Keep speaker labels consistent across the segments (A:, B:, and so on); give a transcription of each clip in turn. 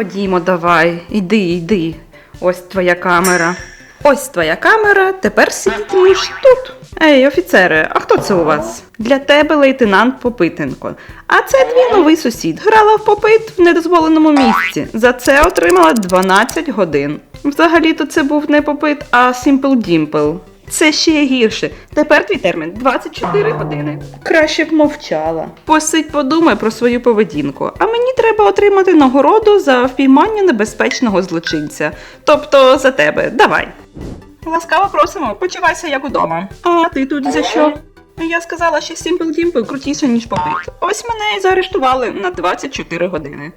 A: Ходімо, давай, іди, йди. Ось твоя камера. Ось твоя камера, тепер сидітимеш тут. Ей, офіцере, а хто це у вас? Для тебе лейтенант Попитенко. А це твій новий сусід. Грала в попит в недозволеному місці. За це отримала 12 годин. Взагалі-то це був не попит, а Simple Dimple. Це ще гірше. Тепер твій термін 24 години. Краще б мовчала. Посидь, подумай про свою поведінку. А мені треба отримати нагороду за впіймання небезпечного злочинця. Тобто за тебе. Давай. Ласкаво просимо, почувайся як удома. А ти тут за що? Я сказала, що Simple Dimple крутіше, ніж попит. Ось мене і заарештували на 24 години.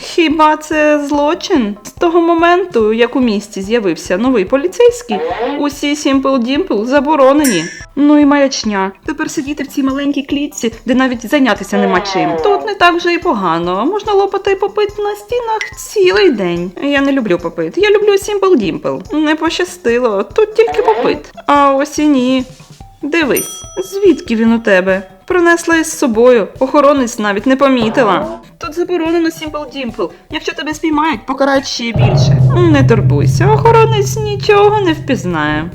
A: Хіба це злочин? З того моменту, як у місті з'явився новий поліцейський, усі Simple Dimple заборонені. Ну і маячня. Тепер сидіти в цій маленькій клітці, де навіть зайнятися нема чим. Тут не так вже і погано. Можна лопати попит на стінах цілий день. Я не люблю попит. Я люблю Simple Dimple. Не пощастило. Тут тільки попит. А ось і ні. Дивись, звідки він у тебе? Принесла із собою. Охоронець навіть не помітила. Тут заборонено Simple Dimple. Якщо тебе спіймають, покарають ще більше. Не турбуйся, охоронець нічого не впізнає.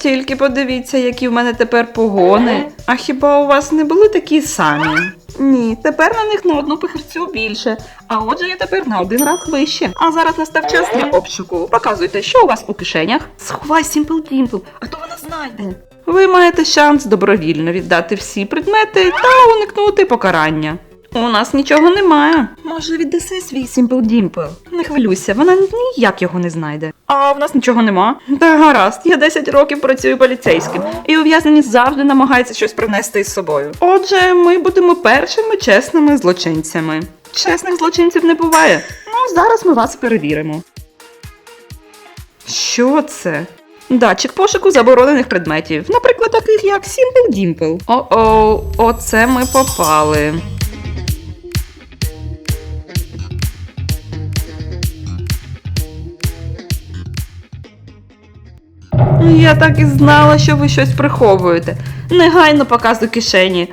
A: Тільки подивіться, які в мене тепер погони. А хіба у вас не були такі самі? Ні, тепер на них на одну пихарцю більше. А отже, я тепер на один раз вище. А зараз настав час для обшуку. Показуйте, що у вас у кишенях. Сховай Simple Dimple, а то вона знайде. Ви маєте шанс добровільно віддати всі предмети та уникнути покарання. У нас нічого немає. Може, віддаси свій Simple Dimple? Не хвилюйся, вона ніяк його не знайде. А в нас нічого нема. Та гаразд, я 10 років працюю поліцейським, і ув'язнені завжди намагаються щось принести із собою. Отже, ми будемо першими чесними злочинцями. Чесних злочинців не буває. Ну, зараз ми вас перевіримо. Що це? Датчик пошуку заборонених предметів, наприклад, таких як Simple Dimple. О-о, оце ми попали. Я так і знала, що ви щось приховуєте. Негайно показуй кишені.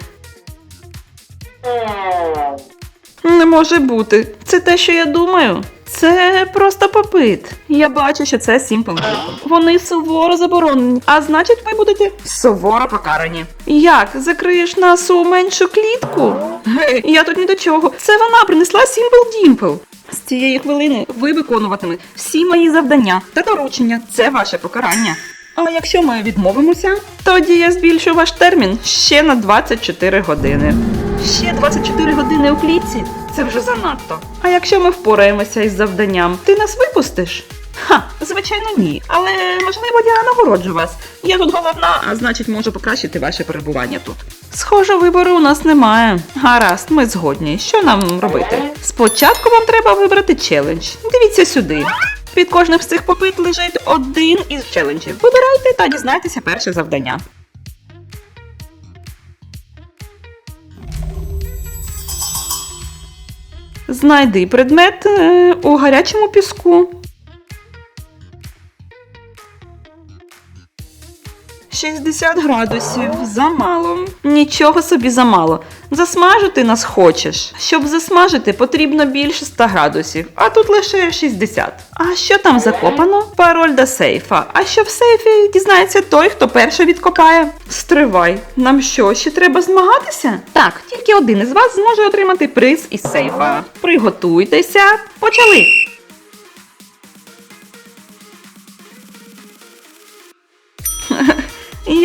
A: Не може бути. Це те, що я думаю. Це просто попит. Я бачу, що це Simple Dimple. Вони суворо заборонені, а значить, ви будете суворо покарані. Як? Закриєш нас у меншу клітку? Гей, я тут ні до чого. Це вона принесла Simple Dimple. З цієї хвилини ви виконуватимете всі мої завдання та доручення. Це ваше покарання. А якщо ми відмовимося, тоді я збільшу ваш термін ще на 24 години. Ще 24 години у клітці? Це вже занадто. А якщо ми впораємося із завданням, ти нас випустиш? Ха, звичайно, ні. Але можливо я нагороджу вас. Я тут головна, а значить можу покращити ваше перебування тут. Схоже, вибору у нас немає. Гаразд, ми згодні. Що нам робити? Спочатку вам треба вибрати челендж. Дивіться сюди. Під кожним з цих попит лежить один із челенджів. Вибирайте та дізнайтеся перше завдання. Знайди предмет е, у гарячому піску. 60 градусів замало. Нічого собі замало. Засмажити нас хочеш. Щоб засмажити, потрібно більше 100 градусів, а тут лише 60. А що там закопано? Пароль до сейфа. А що в сейфі дізнається той, хто перший відкопає? Стривай, нам що, ще треба змагатися? Так, тільки один із вас зможе отримати приз із сейфа. Приготуйтеся, почали!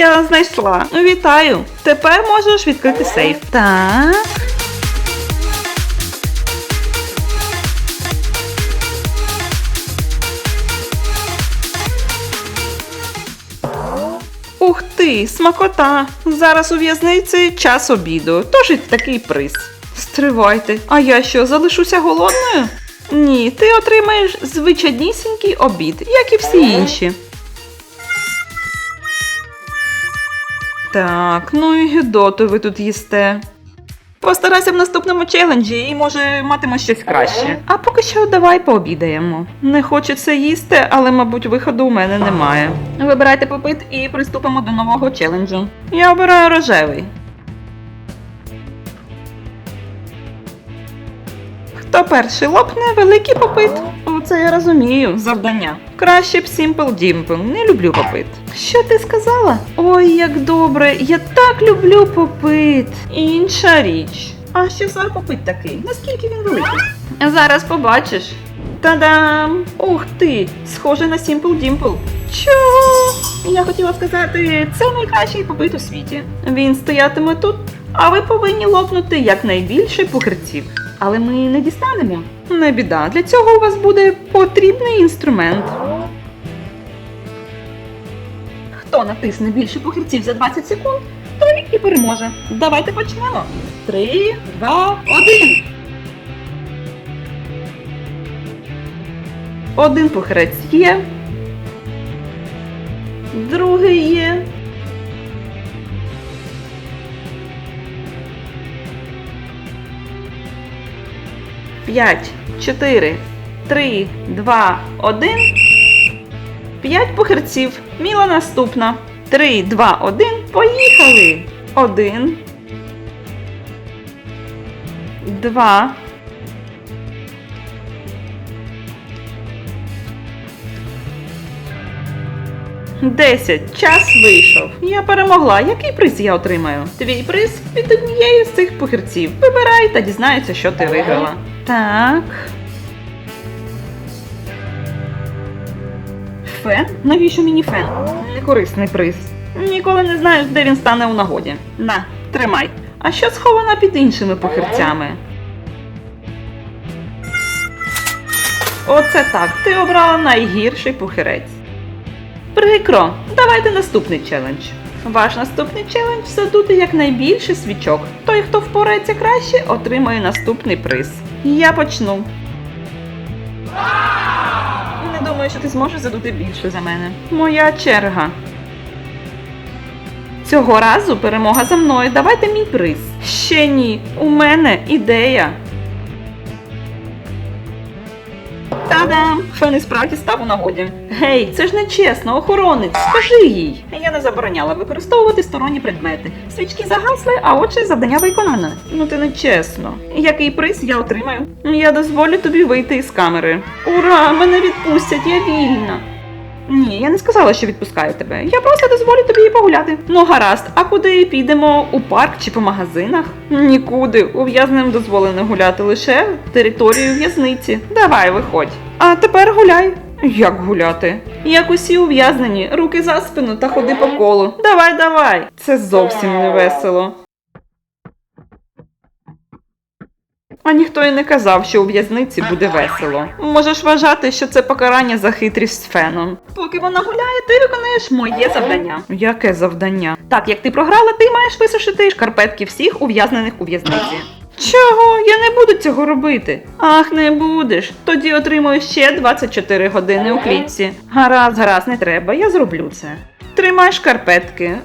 A: Я знайшла. Вітаю. Тепер можеш відкрити сейф. Так. Ух ти, смакота! Зараз у в'язниці час обіду, тож і такий приз. Стривайте, а я що, залишуся голодною? Ні, ти отримаєш звичайнісінький обід, як і всі інші. Так, ну і гідоту ви тут їсте. Постарайся в наступному челенджі і може матимеш щось краще. А поки що давай пообідаємо. Не це їсти, але, мабуть, виходу у мене немає. Вибирайте попит і приступимо до нового челенджу. Я обираю рожевий. Хто перший лопне великий попит? Оце я розумію, завдання. Краще б Simple Dimple, не люблю попит. Що ти сказала? Ой, як добре, я так люблю попит. Інша річ. А що за попит такий? Наскільки він великий? Зараз побачиш. Та-дам! Ух ти! Схоже на Simple Dimple. Чого? Я хотіла сказати, це найкращий попит у світі. Він стоятиме тут, а ви повинні лопнути якнайбільше пухирців. Але ми не дістанемо. Не біда, для цього у вас буде потрібний інструмент. Хто натисне більше пухирців за 20 секунд, той і переможе. Давайте почнемо. Три, два, один. Один пухирець є. Другий є. П'ять, чотири, три, два, один. П'ять пухирців. Міла наступна. Три, два, один. Поїхали. Один. Два. Десять. Час вийшов. Я перемогла. Який приз я отримаю? Твій приз від однієї з цих пухирців. Вибирай та дізнається, що ти виграла. Так. Фен? Навіщо мені фен? Некорисний приз. Ніколи не знаєш, де він стане у нагоді. На, тримай. А що сховано під іншими похирцями? Оце так. Ти обрала найгірший похирець. Прикро. Давайте наступний челендж. Ваш наступний челендж задути якнайбільше свічок. Той, хто впорається краще, отримає наступний приз. Я почну. Думаю, що ти зможеш задути більше за мене. Моя черга. Цього разу перемога за мною. Давайте мій приз. Ще ні. У мене ідея. Та-дам! Фен справді став у нагоді. Гей, це ж не чесно, охоронець, скажи їй. Я не забороняла використовувати сторонні предмети. Свічки загасли, а отже завдання виконане. Ну ти не чесно. Який приз я отримаю? Я дозволю тобі вийти із камери. Ура! Мене відпустять, я вільна. Ні, я не сказала, що відпускаю тебе. Я просто дозволю тобі погуляти. Ну гаразд, а куди підемо? У парк чи по магазинах? Нікуди. Ув'язненим дозволено гуляти лише територію в'язниці. Давай, виходь. А тепер гуляй. Як гуляти? Як усі ув'язнені, руки за спину та ходи по колу. Давай, давай. Це зовсім не весело. А ніхто і не казав, що у в'язниці буде весело. Можеш вважати, що це покарання за хитрість з феном. Поки вона гуляє, ти виконуєш моє завдання. Яке завдання? Так, як ти програла, ти маєш висушити шкарпетки всіх ув'язнених у в'язниці. Чого? Я не буду цього робити. Ах, не будеш. Тоді отримую ще 24 години у клітці. Гаразд, гаразд, не треба, я зроблю це. Тримай шкарпетки.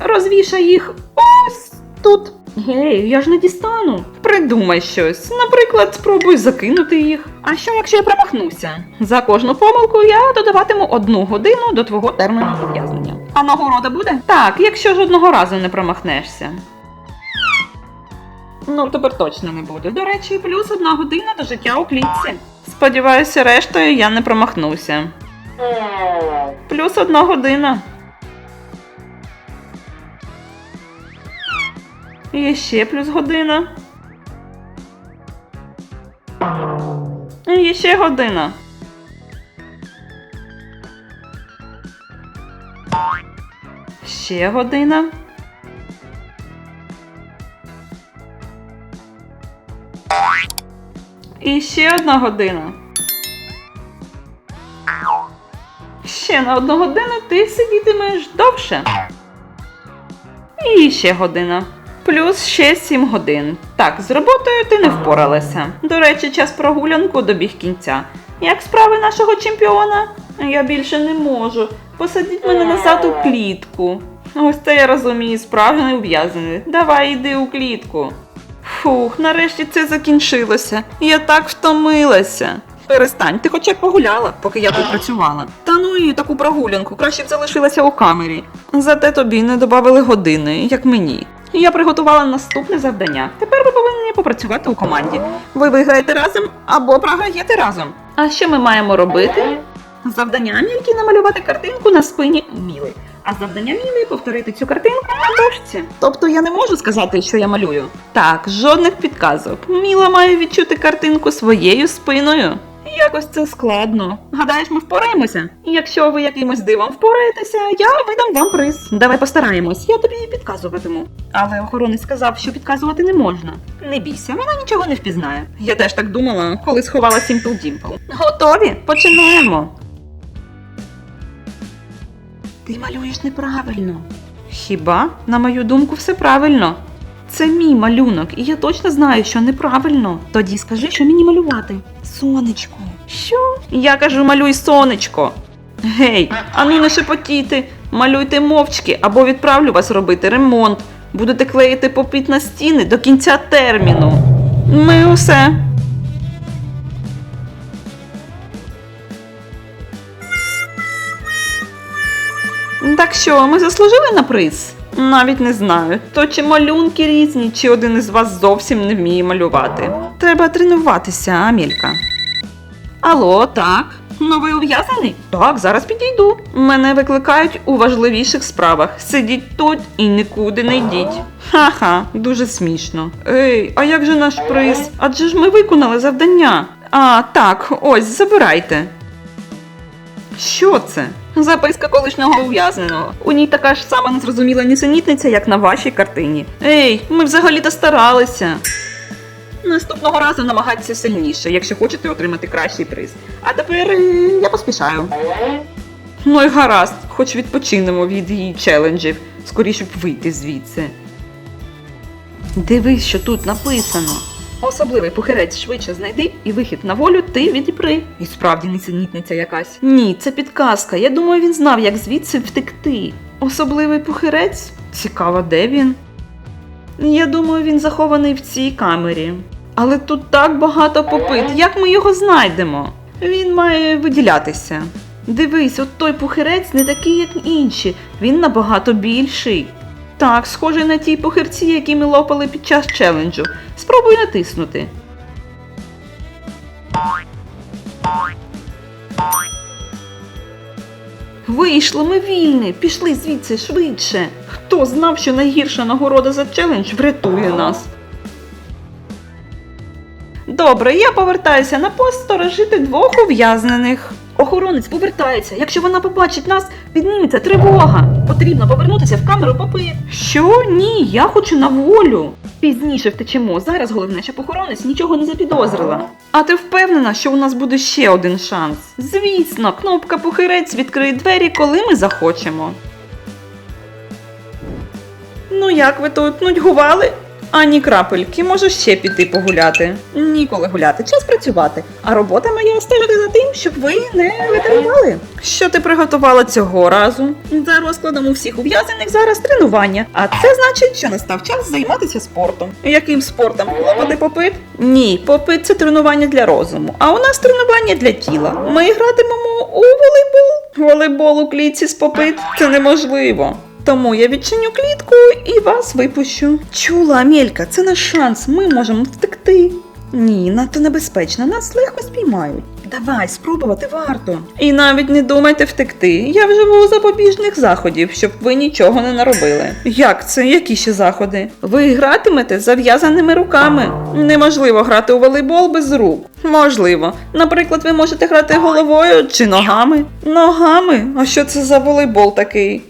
A: Розвішай їх ось тут. Гей, я ж не дістану. Придумай щось. Наприклад, спробуй закинути їх. А що, якщо я промахнуся? За кожну помилку я додаватиму одну годину до твого терміну ув'язнення. А нагорода буде? Так, якщо ж одного разу не промахнешся. Ну, тепер точно не буде. До речі, плюс одна година до життя у клітці. Сподіваюся, рештою я не промахнуся. Плюс одна година. І ще плюс година. І ще година. Ще година. І ще одна година. Ще на одну годину ти сидітимеш довше. І ще година. Плюс ще 7 годин. Так, з роботою ти не впоралася. До речі, час прогулянку добіг кінця. Як справи нашого чемпіона? Я більше не можу. Посадіть мене назад у клітку. Ось це я розумію, справжній ув'язаний. Давай йди у клітку. Фух, нарешті це закінчилося. Я так втомилася. Перестань, ти хоча б погуляла, поки я тут працювала. Та ну і таку прогулянку, краще б залишилася у камері. Зате тобі не додали години, як мені. Я приготувала наступне завдання. Тепер ви повинні попрацювати у команді. Ви виграєте разом або програєте разом. А що ми маємо робити? Завдання Мільки намалювати картинку на спині Міли. А завдання Міли повторити цю картинку на дошці. Тобто я не можу сказати, що я малюю. Так, жодних підказок. Міла має відчути картинку своєю спиною. Якось це складно. Гадаєш, ми впораємося? Якщо ви якимось дивом впораєтеся, я видам вам приз. Давай постараємось, я тобі підказуватиму. Але охоронець сказав, що підказувати не можна. Не бійся, вона нічого не впізнає. Я теж так думала, коли сховала Сімпл Дімпл. Готові? Починаємо. Ти малюєш неправильно. Хіба, на мою думку, все правильно. Це мій малюнок, і я точно знаю, що неправильно. Тоді скажи, що мені малювати. Сонечко. Що? Я кажу, малюй сонечко. Гей, ану не шепотіти, малюйте мовчки або відправлю вас робити ремонт. Будете клеїти попіт на стіни до кінця терміну. Ми усе. Так що, ми заслужили на приз? Навіть не знаю. То чи малюнки різні, чи один із вас зовсім не вміє малювати. Треба тренуватися, Амілька. Алло, так. Новий ув'язаний? Так, зараз підійду. Мене викликають у важливіших справах. Сидіть тут і нікуди не йдіть. Ха-ха, дуже смішно. Ей, а як же наш приз? Адже ж ми виконали завдання. А, так, ось, забирайте. Що це? Записка колишнього ув'язненого. У ній така ж сама незрозуміла нісенітниця, як на вашій картині. Ей, ми взагалі-то старалися. Наступного разу намагайтеся сильніше, якщо хочете отримати кращий приз. А тепер е, я поспішаю. Ну й гаразд, хоч відпочинемо від її челенджів, скоріше б вийти звідси. Дивись, що тут написано. Особливий похирець швидше знайди і вихід на волю ти відіпри. І справді несенітниця якась. Ні, це підказка. Я думаю, він знав, як звідси втекти. Особливий похирець? Цікаво, де він? Я думаю, він захований в цій камері. Але тут так багато попит. Як ми його знайдемо? Він має виділятися. Дивись, от той пухирець не такий, як інші. Він набагато більший. Так, схожий на ті похирці, які ми лопали під час челенджу. Спробуй натиснути. Вийшло, ми вільні. Пішли звідси швидше. Хто знав, що найгірша нагорода за челендж врятує нас? Добре, я повертаюся на пост сторожити двох ув'язнених. Охоронець повертається. Якщо вона побачить нас, підніметься тривога. Потрібно повернутися в камеру попи. Що? Ні, я хочу на волю. Пізніше втечемо. Зараз головне, щоб охоронець нічого не запідозрила. А ти впевнена, що у нас буде ще один шанс? Звісно, кнопка похирець відкриє двері, коли ми захочемо. Ну як ви тут нудьгували? Ані крапельки, може ще піти погуляти. Ніколи гуляти, час працювати. А робота моя стежити за тим, щоб ви не витримали. Що ти приготувала цього разу? За розкладом у всіх ув'язаних зараз тренування. А це значить, що настав час займатися спортом. Яким спортом? Лопати попит? Ні, попит це тренування для розуму. А у нас тренування для тіла. Ми гратимемо у волейбол. Волейбол у клітці з попит це неможливо. Тому я відчиню клітку і вас випущу. Чула, Амелька, це наш шанс. Ми можемо втекти. Ні, надто небезпечно, нас легко спіймають. Давай, спробувати варто. І навіть не думайте втекти. Я вживу запобіжних заходів, щоб ви нічого не наробили. Як це? Які ще заходи? Ви гратимете зав'язаними руками. Неможливо грати у волейбол без рук. Можливо. Наприклад, ви можете грати головою чи ногами. Ногами? А що це за волейбол такий?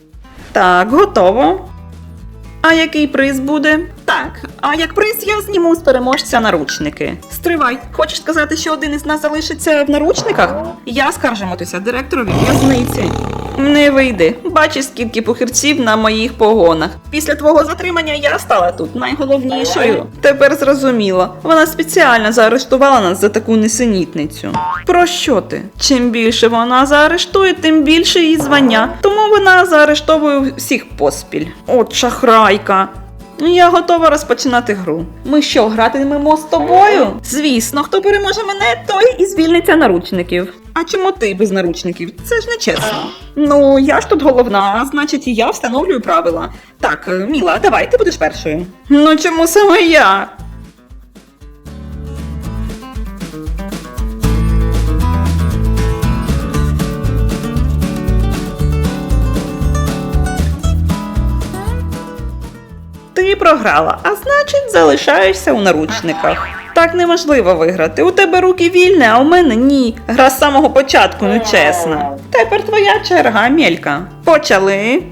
A: Так, готово. А який приз буде? Так, а як приз я зніму з переможця наручники. Стривай, хочеш сказати, що один із нас залишиться в наручниках? Я скаржиматися директорові в'язниці. Не вийди. Бачиш, скільки похирців на моїх погонах. Після твого затримання я стала тут найголовнішою. Тепер зрозуміло. Вона спеціально заарештувала нас за таку несенітницю. Про що ти? Чим більше вона заарештує, тим більше її звання. Тому вона заарештовує всіх поспіль. От шахрайка. Я готова розпочинати гру. Ми що, гратимемо з тобою? Звісно, хто переможе мене, той і звільниться наручників. А чому ти без наручників? Це ж не чесно. Ну, я ж тут головна, значить, і я встановлюю правила. Так, е, Міла, давай, ти будеш першою. Ну чому саме я? Програла, а значить залишаєшся у наручниках. Так неможливо виграти. У тебе руки вільні, а у мене ні. Гра з самого початку нечесна. Тепер твоя черга, Амелька. Почали.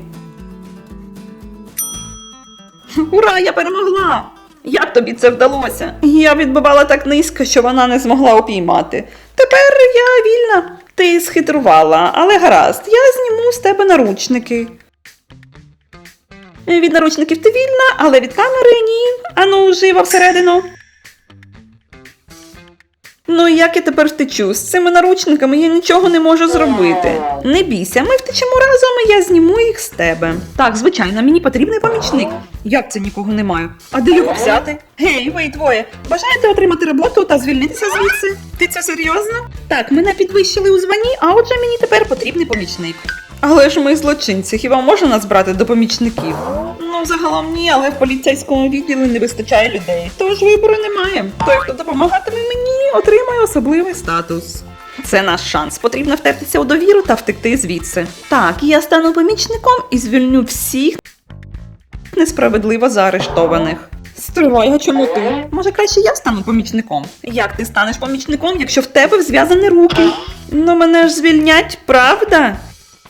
A: Ура, я перемогла! Як тобі це вдалося? Я відбивала так низько, що вона не змогла упіймати. Тепер я вільна. Ти схитрувала, але гаразд, я зніму з тебе наручники. Від наручників ти вільна, але від камери ні. Ану, живо всередину. Ну, як я тепер втечу? З цими наручниками я нічого не можу зробити. Не бійся, ми втечемо разом, і я зніму їх з тебе. Так, звичайно, мені потрібний помічник. Як це нікого немає? А де його взяти? Гей, ви двоє, бажаєте отримати роботу та звільнитися звідси? Ти це серйозно? Так, мене підвищили у званні, а отже мені тепер потрібний помічник. Але ж ми злочинці, хіба можна нас брати до помічників? Ну, загалом ні, але в поліцейському відділі не вистачає людей. Тож вибору немає. Той, хто допомагатиме мені, отримає особливий статус. Це наш шанс. Потрібно втертися у довіру та втекти звідси. Так, я стану помічником і звільню всіх несправедливо заарештованих. Стривай, а чому ти? Може, краще я стану помічником? Як ти станеш помічником, якщо в тебе зв'язані руки? Ну мене ж звільнять, правда?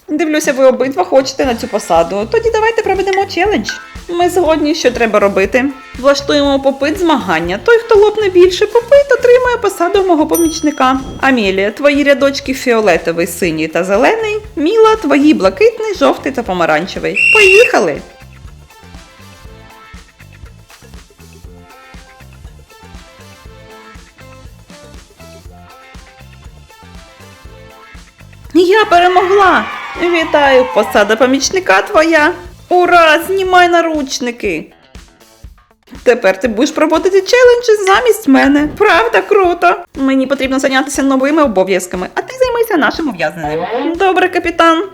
A: Дивлюся, ви обидва хочете на цю посаду. Тоді давайте проведемо челендж. Ми згодні, що треба робити. Влаштуємо попит змагання. Той, хто лопне більше попит, отримає посаду мого помічника. Амелія, твої рядочки фіолетовий, синій та зелений. Міла, твої блакитний, жовтий та помаранчевий. Поїхали! Я перемогла! Вітаю, посада помічника твоя! Ура! Знімай наручники! Тепер ти будеш проводити челенджі замість мене. Правда, круто! Мені потрібно зайнятися новими обов'язками, а ти займайся нашим ув'язненням. Добре, капітан.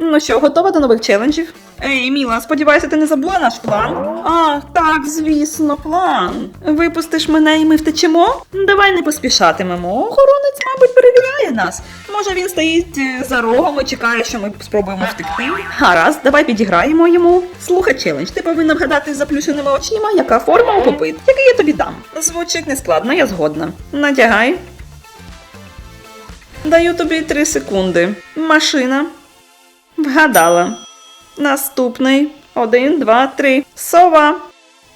A: Ну що, готова до нових челенджів? Ей, Міла, сподіваюся, ти не забула наш план? А, так, звісно, план. Випустиш мене і ми втечемо? Давай не поспішатимемо. Охоронець, мабуть, перевіряє нас. Може, він стоїть е, за рогом і чекає, що ми спробуємо втекти. Гаразд, давай підіграємо йому. Слухай челендж, ти повинна вгадати з заплющеними очима, яка форма у попит, який я тобі дам. Звучить нескладно, я згодна. Надягай. Даю тобі три секунди. Машина. Вгадала. Наступний. Один, два, три. Сова.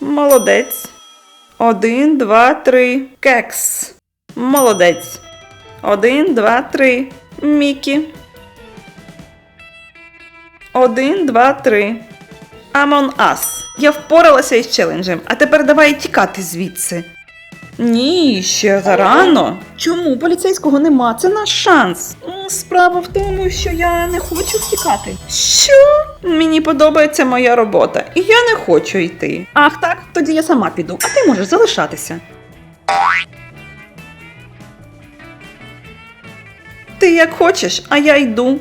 A: Молодець. Один, два, три. Кекс. Молодець. Один, два, три. Мікі. Один, два, три. Амон Ас. Я впоралася із челенджем, а тепер давай тікати звідси. Ні, ще зарано. Чому поліцейського нема? Це наш шанс. Справа в тому, що я не хочу втікати. Що? Мені подобається моя робота, і я не хочу йти. Ах так, тоді я сама піду, а ти можеш залишатися. Ти як хочеш, а я йду.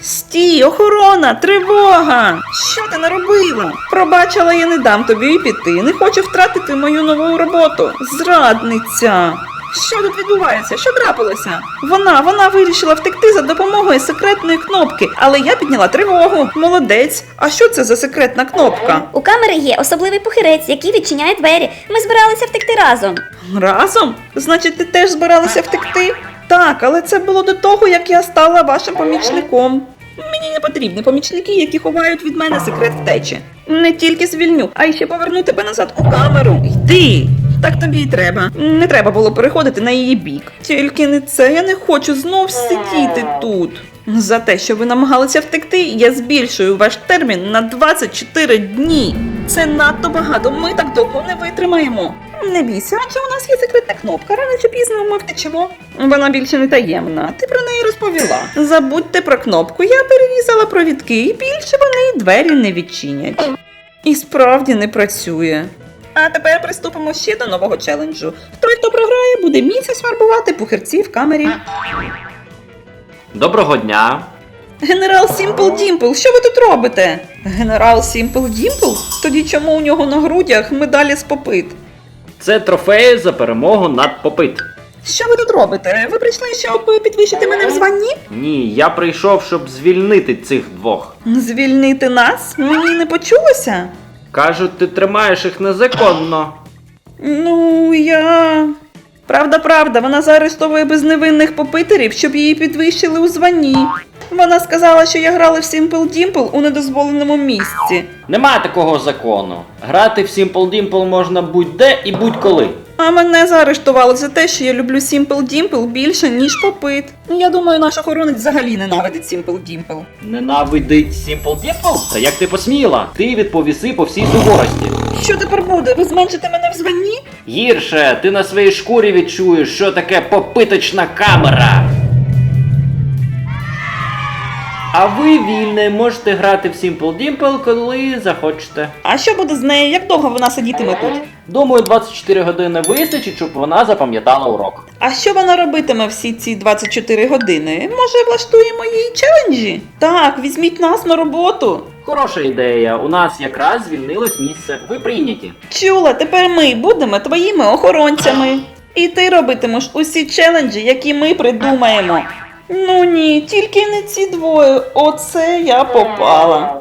A: Стій, охорона, тривога! Що ти наробила? Пробачила, я не дам тобі і піти. Не хочу втратити мою нову роботу. Зрадниця. Що тут відбувається? Що трапилося? Вона, вона вирішила втекти за допомогою секретної кнопки, але я підняла тривогу. Молодець. А що це за секретна кнопка?
B: У камери є особливий похирець, який відчиняє двері. Ми збиралися втекти разом.
A: Разом? Значить, ти теж збиралася втекти? Так, але це було до того, як я стала вашим помічником. Мені не потрібні помічники, які ховають від мене секрет втечі. Не тільки звільню, а й ще поверну тебе назад у камеру. Йди! Так тобі й треба. Не треба було переходити на її бік. Тільки не це, я не хочу знов сидіти тут. За те, що ви намагалися втекти, я збільшую ваш термін на 24 дні. Це надто багато, ми так довго не витримаємо. Не бійся, адже у нас є секретна кнопка. Рано чи пізно ми втечемо. Вона більше не таємна. Ти про неї розповіла. Забудьте про кнопку. Я перерізала провідки, і більше вони двері не відчинять. І справді не працює. А тепер приступимо ще до нового челенджу. Той, хто програє, буде місяць фарбувати пухирці в камері.
C: Доброго дня.
A: Генерал Сімпл Дімпл, що ви тут робите? Генерал Сімпл Дімпл? Тоді чому у нього на грудях медалі з попит?
C: Це трофеї за перемогу над попит.
A: Що ви тут робите? Ви прийшли, щоб підвищити мене в званні?
C: Ні, я прийшов, щоб звільнити цих двох.
A: Звільнити нас? Мені не почулося?
C: Кажуть, ти тримаєш їх незаконно.
A: Ну, я. Правда, правда, вона заарештовує безневинних попитерів, щоб її підвищили у званні. Вона сказала, що я грала в Simple Dimple у недозволеному місці.
C: Нема такого закону. Грати в Simple Dimple можна будь-де і будь-коли.
A: А мене заарештували за те, що я люблю Simple Dimple більше, ніж попит. Ну, Я думаю, наш охоронець взагалі ненавидить Simple Dimple.
C: Ненавидить Simple Dimple? Та як ти посміла? Ти відповіси по всій суворості.
A: Що тепер буде? Ви зменшите мене в званні?
C: Гірше, ти на своїй шкурі відчуєш, що таке попиточна камера. Ви вільне можете грати в Simple Dimple, коли захочете.
A: А що буде з нею? Як довго вона сидітиме тут?
C: Думаю, 24 години вистачить, щоб вона запам'ятала урок.
A: А що вона робитиме всі ці 24 години? Може, влаштуємо їй челенджі? Так, візьміть нас на роботу.
C: Хороша ідея. У нас якраз звільнилось місце. Ви прийняті.
A: Чула, тепер ми будемо твоїми охоронцями. І ти робитимеш усі челенджі, які ми придумаємо. Ну ні, тільки не ці двоє. Оце я попала.